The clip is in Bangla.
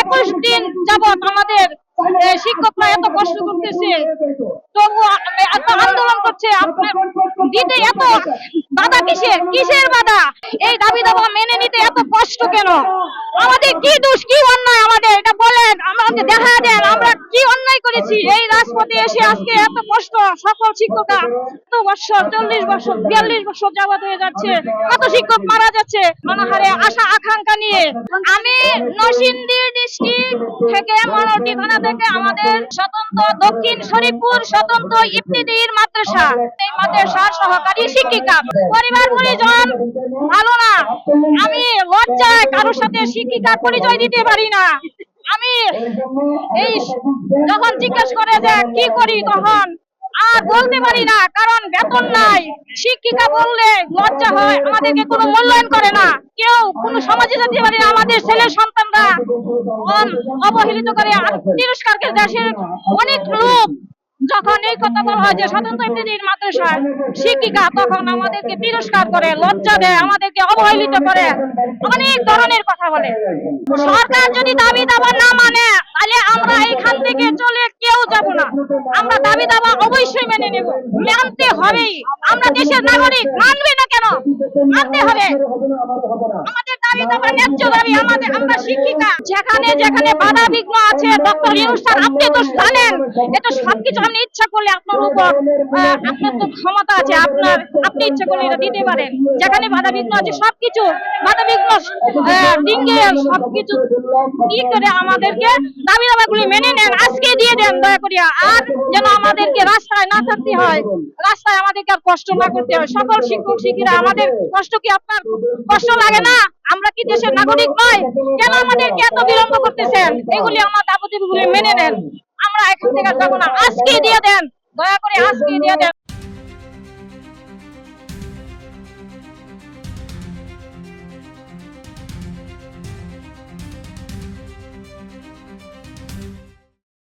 একুশ দিন যাবত আমাদের শিক্ষকরা এত কষ্ট করতেছে। তবু এত আন্দোলন করছে। দিতে এত বাধা কিসের? কিসের বাধা? এই দাবি দাবা মেনে নিতে এত কষ্ট কেন? আমাদের কি দোষ, কি অন্যায় আমাদের? এটা বলেন, আমাকে দেখা দেন, আমরা কি অন্যায় করেছি? এই রাজপথে এসে আজকে এত কষ্ট সকল শিক্ষকরা এত বছর চল্লিশ বছর বিয়াল্লিশ বছর যাবত হয়ে যাচ্ছে। কত শিক্ষক মারা যাচ্ছে? অনাহারে আশা, আকাঙ্ক্ষা নিয়ে। আমি নরসিংদী ডিস্ট্রিক্ট থেকে মনোটি থানা থেকে আমাদের স্বতন্ত্র দক্ষিণ শরীফপুর স্বতন্ত্র ইফতিদির মাদ্রাসা, এই মাদ্রাসার সহকারী শিক্ষিকা। পরিবার, পরিজন, ভালো না। আমি লজ্জায় কারোর সাথে শিক্ষিকার পরিচয় দিতে পারি না। আমি এই যখন জিজ্ঞেস করে যে কি করি তখন আর বলতে পারি না, কারণ বেতন নাই। শিক্ষিকা বললে লজ্জা হয়, আমাদেরকে কোনো মূল্যায়ন করে না। কেউ কোনো সমাজে যেতে পারে না, আমাদের ছেলে সন্তানরা অবহেলিত করে। তিরস্কারকে দেশের অনেক লোক যখন এই কথা বলা হয় যে স্বতন্ত্র ইত্যাদির মাদ্রাসায় শিক্ষিকা তখন আমাদেরকে তিরস্কার করে, লজ্জা দেয়, আমাদেরকে অবহেলিত করে, অনেক ধরনের কথা বলে। সরকার যদি দাবি দাবা না মানে তাহলে আমরা এখান থেকে চলে কেউ যাব না। আমরা দাবি দাবা অবশ্যই মেনে নেব। মানতে হবেই। আমরা দেশের নাগরিক, মানবে না কেন? মানতে হবে। শিক্ষিকা। আমাদেরকে দাবি দাবাগুলি মেনে নেন, আজকে দিয়ে দেন, দয়া করিয়া। আর যেন আমাদেরকে রাস্তায় না থাকতে হয়, রাস্তায় আমাদেরকে আর কষ্ট না করতে হয়। সকল শিক্ষক শিক্ষিরা আমাদের কষ্ট কি আপনার কষ্ট লাগে না? আমরা কি দেশের নাগরিক নয় কেন আমাদেরকে এত বিলম্ব করতেছেন? এগুলি আমার দাবি মেনে নেন। আমরা এখান থেকে যাব না। আজকে দিয়ে দেন। দয়া করে আজকে দিয়ে দেন।